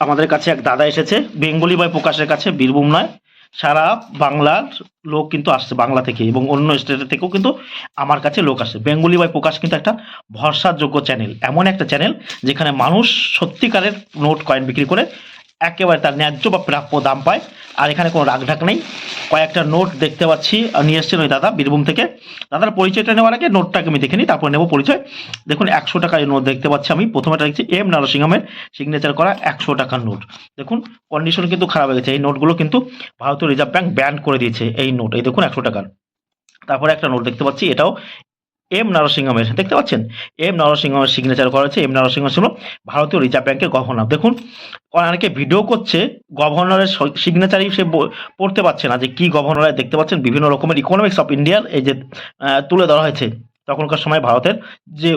আমাদের কাছে এক দাদা এসেছে, বেঙ্গলি বাই প্রকাশের কাছে, বীরভূম নয়। সারা বাংলার লোক কিন্তু আসছে বাংলা থেকে এবং অন্য স্টেটের থেকেও কিন্তু আমার কাছে লোক আসে বেঙ্গলি বাই প্রকাশ কিন্তু একটা ভরসাযোগ্য চ্যানেল এমন একটা চ্যানেল যেখানে মানুষ সত্যিকারের নোট কয়েন বিক্রি করে একেবারে তার ন্যায্য বা প্রাপ্য দাম পায়। আর এখানে কোনো রাগঢাক নেই। কয়েকটা নোট দেখতে পাচ্ছি নিয়ে এসছেন ওই দাদা বীরভূম থেকে। দাদার পরিচয়টা নেওয়ার আগে নোটটাকে আমি দেখে নিই, তারপর নেব পরিচয়। দেখুন, একশো টাকার নোট দেখতে পাচ্ছি আমি। প্রথমেটা দেখছি এম নরসিংহমের সিগনেচার করা একশো টাকার নোট দেখুন কন্ডিশন কিন্তু খারাপ হয়ে গেছে। এই নোটগুলো কিন্তু ভারতীয় রিজার্ভ ব্যাংক ব্যান করে দিয়েছে, এই নোট এই দেখুন, একশো টাকার। তারপরে একটা নোট দেখতে পাচ্ছি, এটাও এম নরসিংহমের, দেখতে পাচ্ছেন? এম নরসিংহমের সিগনেচার করা এম নরসিংহ ছিল ভারতীয় রিজার্ভ ব্যাংকের গভর্নর দেখুন, অনেকে ভিডিও করছে গভর্নরের সিগনেচারই সে পড়তে পারছে না যে কি গভর্নর দেখতে পাচ্ছেন, বিভিন্ন রকমের ইকোনমিক্স অফ ইন্ডিয়ার এই যে তুলে ধরা হয়েছে। তখনকার সময় ভারতের যে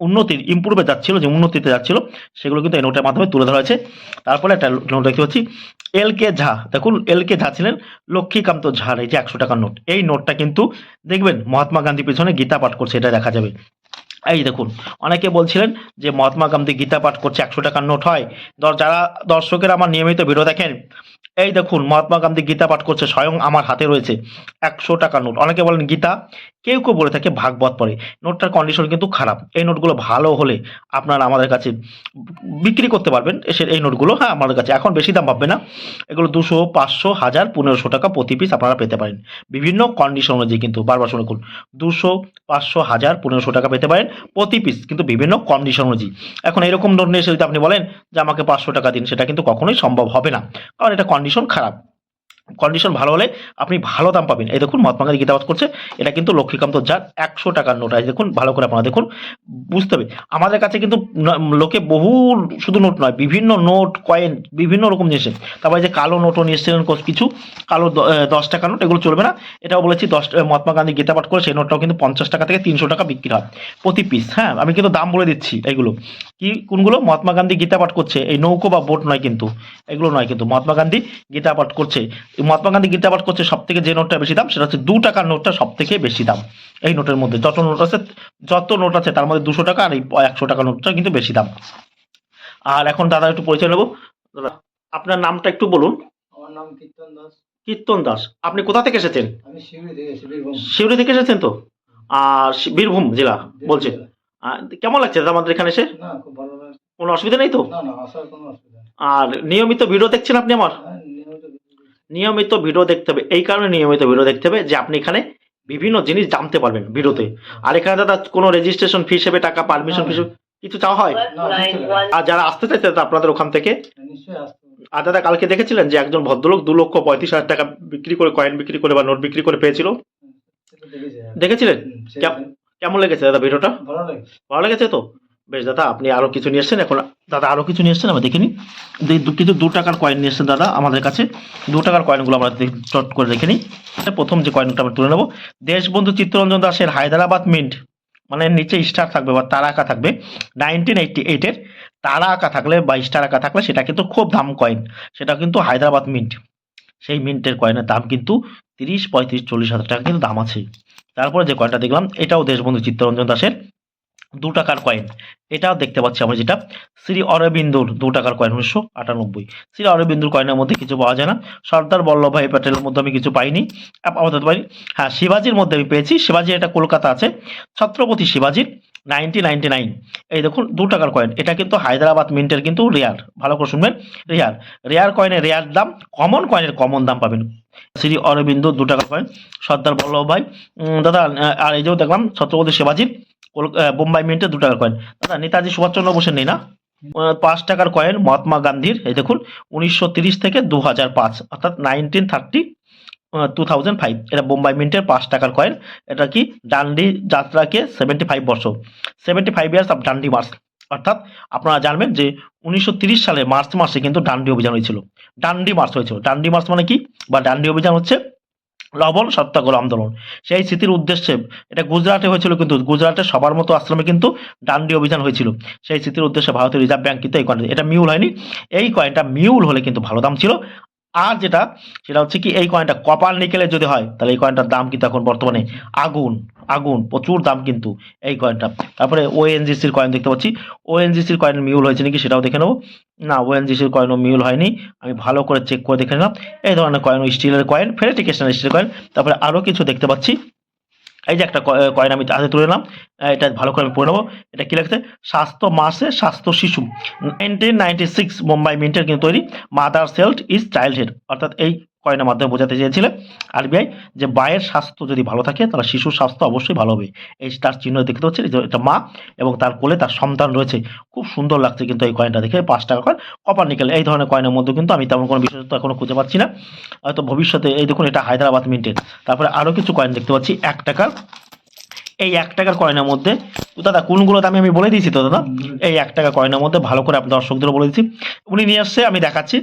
উন্নতির ইম্প্রুভে যাচ্ছিল, যে উন্নতিতে যাচ্ছিল, সেগুলো কিন্তু এই নোটের মাধ্যমে তুলে ধরা হয়েছে। তারপরে একটা নোট দেখতে পাচ্ছি এল কে ঝা, দেখুন এল কে ঝা ছিলেন লক্ষ্মীকান্ত ঝার, এই যে একশো টাকার নোট এই নোটটা কিন্তু দেখবেন, মহাত্মা গান্ধী পিছনে গীতা পাঠ করছে, এটা দেখা যাবে। এই দেখুন, অনেকে বলছিলেন যে মহাত্মা গান্ধী গীতা পাঠ করছে, একশো টাকার নোট হয়। দ- যারা দর্শকের আমার নিয়মিত ভিডিও দেখেন, এই দেখুন, মহাত্মা গান্ধী গীতা পাঠ করছে, স্বয়ং আমার হাতে রয়েছে। একশো টাকার নোট। অনেকে বলেন, গীতা, কেউ কেউ বলে থাকে ভাগবত পড়ে। নোটটার কন্ডিশন কিন্তু খারাপ। এই নোটগুলো ভালো হলে আপনারা আমাদের কাছে বিক্রি করতে পারবেন। এসে এই নোটগুলো হ্যাঁ আমাদের কাছে। এখন বেশি দাম পাবে না। এগুলো দুশো, পাঁচশো, হাজার, পনেরোশো টাকা প্রতি পিস আপনারা পেতে পারেন। বিভিন্ন কন্ডিশন অনুযায়ী কিন্তু, বারবার শুনে করুন দুশো, পাঁচশো, হাজার, পনেরোশো টাকা পেতে পারেন প্রতি পিস কিন্তু বিভিন্ন কন্ডিশন অনুযায়ী। এখন এরকম নোট নিয়ে এসে যদি আপনি বলেন যে আমাকে পাঁচশো টাকা দিন, সেটা কিন্তু কখনোই সম্ভব হবে না। কারণ এটা কন্ডিশন খারাপ। কন্ডিশন ভালো হলে আপনি ভালো দাম পাবেন। এই দেখুন, মহাত্মা গান্ধী গীতাবাদ করছে। এটা কিন্তু লক্ষ্মীকান্ত যার একশো টাকার নোট। আছে দেখুন, ভালো করে আপনারা দেখুন, বুঝতে হবে। আমাদের কাছে কিন্তু লোকে বহু শুধু নোট নয়, বিভিন্ন নোট, কয়েন, বিভিন্ন রকম জিনিস তারপরে যে কালো নোটও নিয়ে এসেছিলেন কিছু কালো দশ টাকা নোট, এগুলো চলবে না। এটাও বলেছি, দশ মহাত্মা গান্ধী গীতা পাঠ করে সেই নোটটাও কিন্তু পঞ্চাশ টাকা থেকে তিনশো টাকা বিক্রি হয়, প্রতি পিস হ্যাঁ আমি কিন্তু দাম বলে দিচ্ছি এগুলো। কি, কোনগুলো? মহাত্মা গান্ধী গীতা পাঠ করছে। এই নৌকো বা বোট নয় কিন্তু, এগুলো নয় কিন্তু। মহাত্মা গান্ধী গীতা পাঠ করছে। মহাত্মা গান্ধী গীতা পাঠ করছে সব থেকে যে নোটটা বেশি দাম সেটা হচ্ছে দু টাকার নোটটা সব থেকে বেশি দাম। এই নোটের মধ্যে যত নোট আছে যত নোট আছে তার মধ্যে দুশো টাকা আর এই একশো টাকা নোটটা কিন্তু বেশি দাম। আর এখন দাদা একটু পরিচয় নেব। দাদা আপনার নামটা একটু বলুন। আমার নাম কীর্তন দাস। কীর্তন দাস। আপনি কোথা থেকে এসেছেন? আমি শিউরি থেকে শিউরি থেকে এসেছেন তো? আর বীরভূম জেলা বলছে। কেমন লাগছে দাদা আমাদের এখানে এসে? কোনো অসুবিধা নেই তো? আর নিয়মিত ভিডিও দেখছেন আপনি আমার? হ্যাঁ, নিয়মিত ভিডিও দেখতে হবে। এই কারণে নিয়মিত ভিডিও দেখতে হবে যে আপনি এখানে বিভিন্ন জিনিস জানতে পারবেন ভিডিওতে। আর এখানে দাদা কোনো রেজিস্ট্রেশন ফি হিসেবে টাকা পারমিশন ফি কিছু চাওয়া হয়। আর যারা আসতে চাইছে দাদা আপনাদের ওখান থেকে? হ্যাঁ, আর দাদা কালকে দেখেছিলেন যে একজন ভদ্রলোক দু লক্ষ পঁয়ত্রিশ হাজার টাকা বিক্রি করে কয়েন বিক্রি করে বা নোট বিক্রি করে পেয়েছিল? দেখেছি হ্যাঁ। দেখেছিলেন? কেমন লেগেছে দাদা ভিডিওটা? ভালো ভালো লেগেছে তো? বেশ দাদা আপনি আরও কিছু নিয়ে এসছেন এখন? দাদা আরও কিছু নিয়ে এসছেন? আমরা দেখিনি। দে- দু- টাকার কয়েন নিয়ে এসছেন দাদা আমাদের কাছে। দু টাকার কয়েনগুলো আমরা চট করে দেখে নিই। প্রথম যে কয়েনটা আমরা তুলে নেব। দেশবন্ধু চিত্তরঞ্জন দাসের হায়দ্রাবাদ মিন্ট মানে নিচে স্টার থাকবে বা তারা আঁকা থাকবে। নাইনটিন এইটটি এইটের তারা আঁকা থাকলে বা স্টার আঁকা থাকলে সেটা কিন্তু খুব দাম কয়েন সেটা কিন্তু হায়দ্রাবাদ মিন্ট সেই মিন্টের কয়েনের দাম কিন্তু তিরিশ, পঁয়ত্রিশ, চল্লিশ হাজার টাকা কিন্তু দাম আছে। তারপরে যে কয়েনটা দেখলাম, এটাও দেশবন্ধু চিত্তরঞ্জন দাসের। দু টাকার কয়েন এটাও দেখতে পাচ্ছি আমরা যেটা। শ্রী অরবিন্দুর দু টাকার কয়েন উনিশশো আটানব্বই। শ্রী অরবিন্দুর কয়েনের মধ্যে কিছু পাওয়া যায় না। সর্দার বল্লভভাই প্যাটেলের মধ্যে আমি কিছু পাইনি। আপাতত পাইনি। হ্যাঁ শিবাজির মধ্যে আমি পেয়েছি। শিবাজি এটা কলকাতা আছে। ছত্রপতি শিবাজির নাইনটি নাইনটি নাইন এই দেখুন, দু টাকার কয়েন এটা কিন্তু হায়দ্রাবাদ মিন্টের কিন্তু রেয়ার ভালো করে শুনবেন। রেয়ার রেয়ার কয়েনের রেয়ার দাম কমন কয়েনের কমন দাম পাবেন। শ্রী অরবিন্দু দু টাকার কয়েন সর্দার বল্লভভাই দাদা আর এই যেও দেখলাম, ছত্রপতি শিবাজির বোম্বাই মিন্টে দু টাকার কয়েন দাদা, নেতাজি সুভাষচন্দ্র বোসের নেই না? পাঁচ টাকার কয়েন মহাত্মা গান্ধীর, এই দেখুন, উনিশশো থেকে দু হাজার পাঁচ, অর্থাৎ nineteen thirty two thousand five এটা বোম্বাই মিন্টের পাঁচ টাকার কয়েন এটা কি ডান্ডি যাত্রাকে সেভেন্টি ফাইভ বর্ষ seventy five years of Dandi march অর্থাৎ আপনারা জানবেন যে উনিশশো সালে মার্চ মাসে কিন্তু ডান্ডি অভিযান হয়েছিল। ডান্ডি মার্চ হয়েছিল। ডান্ডি মার্চ মানে কি? বা ডান্ডি অভিযান হচ্ছে লবণ সত্যাগ্রহ আন্দোলন। সেই স্মৃতির উদ্দেশ্যে এটা গুজরাটে হয়েছিল কিন্তু গুজরাটের সবার মতো আশ্রমে কিন্তু ডান্ডি অভিযান হয়েছিল। সেই স্মৃতির উদ্দেশ্যে ভারতীয় রিজার্ভ ব্যাঙ্ক কিন্তু এই কয়েন এটা মিউল হয়নি। এই কয়েনটা মিউল হলে কিন্তু ভালো দাম ছিল। আর যেটা, সেটা হচ্ছে কি, এই কয়েনটা কপাল নিকেলে যদি হয়, তাহলে এই কয়েনটার দাম কিন্তু এখন বর্তমানে আগুন আগুন, প্রচুর দাম কিন্তু এই কয়েনটা তারপরে ওএনজিসির কয়েন দেখতে পাচ্ছি। ওএনজিসির কয়েন মিউল হয়েছে নাকি সেটাও দেখে নেব। না ওএনজিসির কয়েনও মিউল হয়নি। আমি ভালো করে চেক করে দেখে নিলাম। এই ধরনের কয়েন স্টিলের কয়েন ফেরেটিকেশনের স্টিলের কয়েন তারপরে আরও কিছু দেখতে পাচ্ছি। এই যে একটা কয়- কয়েন আমি হাতে তুলে নিলাম। এটা ভালো করে আমি পড়ে নেব। এটা কি লাগছে স্বাস্থ্য মাসে স্বাস্থ্য শিশু। নাইনটিন নাইনটি সিক্স মুম্বাই মিন্টের কিন্তু তৈরি। মাদার সেল্ট ইজ চাইল্ডহেড অর্থাৎ এই কয়েনের মাধ্যমে বোঝাতে চেয়েছিলেন আরবিআই যে মায়ের স্বাস্থ্য যদি ভালো থাকে, তাহলে শিশুর স্বাস্থ্য অবশ্যই ভালো হবে। এই তার চিহ্ন দেখতে হচ্ছে এটা মা এবং তার কোলে তার সন্তান রয়েছে, খুব সুন্দর লাগছে কিন্তু এই কয়েনটা দেখে, পাঁচ টাকা কয়েন। কপার নিকেল, এই ধরনের কয়েনের মধ্যে কিন্তু আমি তেমন কোনো বিশেষত্ব এখনও খুঁজে পাচ্ছি না। হয়তো ভবিষ্যতে, এই দেখুন, এটা হায়দ্রাবাদ মিন্টের তারপরে আরও কিছু কয়েন দেখতে পাচ্ছি, এক টাকার। এই এক টাকার কয়েনের মধ্যে? তো দাদা কোনগুলো দামে আমি বলে দিয়েছি তো দাদা? এই এক টাকা কয়েনের মধ্যে ভালো করে আপনার দর্শকদেরও বলে দিচ্ছি। উনি নিয়ে আসছে আমি দেখাচ্ছি।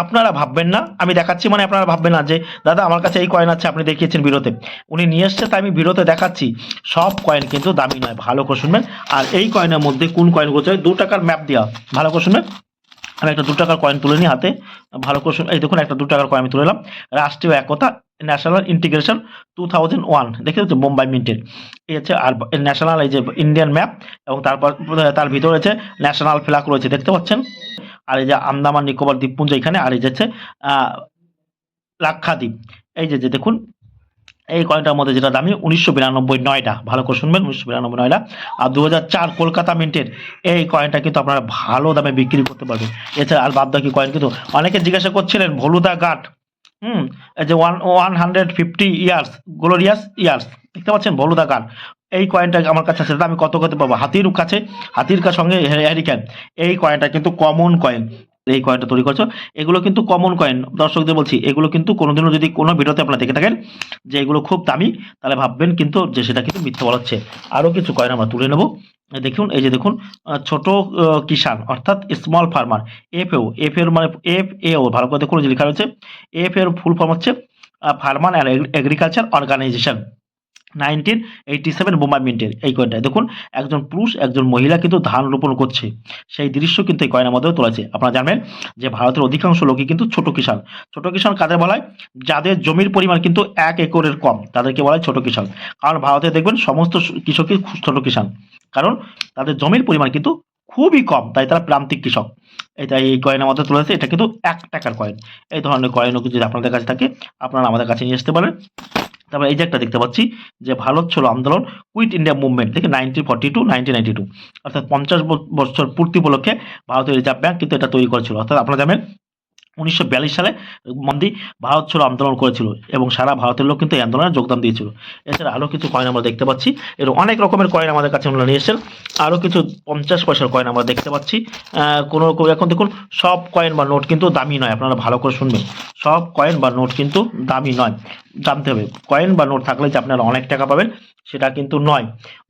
আপনারা ভাববেন না আমি দেখাচ্ছি মানে আপনারা ভাববেন না যে দাদা আমার কাছে এই কয়েন আছে আপনি দেখিয়েছেন বিরোতে উনি নিয়ে এসছে তাই আমি বিরোতে দেখাচ্ছি। সব কয়েন কিন্তু দামি নয় ভালো করে শুনবেন। আর এই কয়েনের মধ্যে কোন কয়েনগুলো চাই দু টাকার ম্যাপ দেওয়া ভালো করে শুনবেন। আমি একটা দু টাকার কয়েন তুলে নিই হাতে ভালো করে এই দেখুন একটা দু টাকার কয়েন আমি তুলে নিলাম। রাষ্ট্রীয় একতা national integration two thousand one. দেখে হচ্ছে মুম্বাই মিন্টের। এই হচ্ছে আর ন্যাশনাল এই যে ইন্ডিয়ান ম্যাপ এবং তারপর তার ভিতরে রয়েছে ন্যাশনাল ফ্ল্যাগ রয়েছে। দেখতে পাচ্ছেন? আর এই যে আন্দামান নিকোবর দ্বীপপুঞ্জ এখানে, আর এই যে হচ্ছে লাক্ষাদ্বীপ। এই যে যে দেখুন, এই কয়েনটার মধ্যে যেটা দামি, উনিশশো বিরানব্বই নয়টা। ভালো করে শুনবেন, উনিশশো বিরানব্বই নয়টা। আর দু চার কলকাতা মিন্টের, এই কয়েনটা কিন্তু আপনারা ভালো দামে বিক্রি করতে পারবেন। এছাড়া আর বাদবাকি কয়েন কিন্তু অনেকে জিজ্ঞাসা করছিলেন ভলুদা গাট হুম যে one one hundred fifty years glorious years দেখতে পাচ্ছেন? ভলুদা গাট এই কয়েনটা আমার কাছে আছে। আমি কত কত পাবো? হাতির কাছে, হাতির সঙ্গে হ্যারিকেন এই কয়েনটা কিন্তু কমন কয়েন এই কয়েনটা তৈরি করছ। এগুলো কিন্তু কমন কয়েন দর্শকদের বলছি, এগুলো কিন্তু কোনোদিনও যদি কোনো ভিডিওতে আপনারা দেখে থাকেন যে এগুলো খুব দামি, তাহলে ভাববেন কিন্তু যে সেটা কিন্তু মিথ্যে বলা হচ্ছে আরও কিছু কয়েন আমরা তুলে নেব। দেখুন, এই যে দেখুন ছোট কিষাণ, অর্থাৎ small farmer F A O F এর মানে এফ এও ভালো করে দেখুন লেখা রয়েছে এফ এর ফুল ফর্ম হচ্ছে farmer and agriculture organisation nineteen eighty seven Bombay মিন্টের এই কয়েনটায় দেখুন, একজন পুরুষ, একজন মহিলা কিন্তু ধান রোপণ করছে। সেই দৃশ্য কিন্তু এই কয়েনের মধ্যে তোলা আছে আপনারা জানবেন যে ভারতের অধিকাংশ লোকই কিন্তু ছোট কিষাণ। ছোট কিষাণ কাদের বলা হয়? যাদের জমির পরিমাণ কিন্তু এক একরের কম, তাদেরকে বলা হয় ছোট কিষান কারণ ভারতে দেখবেন সমস্ত কৃষকই ছোট কিষাণ। কারণ তাদের জমির পরিমাণ কিন্তু খুবই কম, তাই তারা প্রান্তিক কৃষক। এটা এই কয়েনের মধ্যে তুলেছে এটা কিন্তু এক টাকার কয়েন এই ধরনের কয়েনও যদি আপনাদের কাছে থাকে, আপনারা আমাদের কাছে নিয়ে আসতে পারেন। তারপর এই যে একটা দেখতে পাচ্ছি যে ভারত ছিল আন্দোলন, কুইট ইন্ডিয়া মুভমেন্ট দেখি nineteen forty two nineteen ninety two অর্থাৎ পঞ্চাশ বছর পূর্তি উপলক্ষে ভারতের রিজার্ভ ব্যাঙ্ক কিন্তু এটা তৈরি করেছিল। অর্থাৎ আপনারা জানেন উনিশশো বিয়াল্লিশ সালে মন্দি ভারত ছিল আন্দোলন করেছিল এবং সারা ভারতের লোক কিন্তু এই আন্দোলনে যোগদান দিয়েছিল। এছাড়া আরও কিছু কয়েন আমরা দেখতে পাচ্ছি। এর অনেক রকমের কয়েন আমাদের কাছে ওনারা নিয়ে এসেছেন আরও কিছু পঞ্চাশ পয়সার কয়েন আমরা দেখতে পাচ্ছি। কোনো এখন দেখুন, সব কয়েন বা নোট কিন্তু দামি নয়। আপনারা ভালো করে শুনবেন। সব কয়েন বা নোট কিন্তু দামি নয়। জানতে হবে কয়েন বা নোট থাকলে যে আপনারা অনেক টাকা পাবেন, সেটা কিন্তু নয়।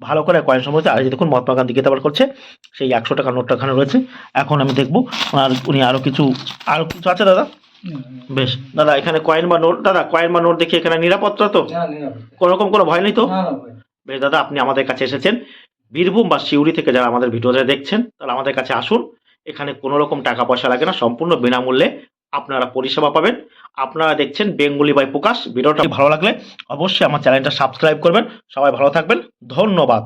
ভালো করে কয়েন সম্বন্ধে আর দেখুন, মহাত্মা গান্ধী গীতাবার করছে, সেই একশো টাকা নোটটা এখানে রয়েছে। এখন আমি দেখব উনি আরও কিছু আরও কিছু আছে দাদা? বেশ। দাদা এখানে কয়েন বা নোট দাদা কয়েন বা নোট দেখি এখানে নিরাপত্তা তো? না কোনো রকম কোনো ভয় নেই তো? বেশ দাদা আপনি আমাদের কাছে এসেছেন। বীরভূম বা সিউড়ি থেকে যারা আমাদের ভিডিওটা দেখছেন তারা আমাদের কাছে আসুন। এখানে কোনো রকম টাকা পয়সা লাগে না সম্পূর্ণ বিনামূল্যে আপনারা পরিষেবা পাবেন। আপনারা দেখছেন বেঙ্গলি বাই প্রকাশ। ভিডিওটা ভালো লাগলে অবশ্যই আমার চ্যানেলটা সাবস্ক্রাইব করবেন। সবাই ভালো থাকবেন। ধন্যবাদ।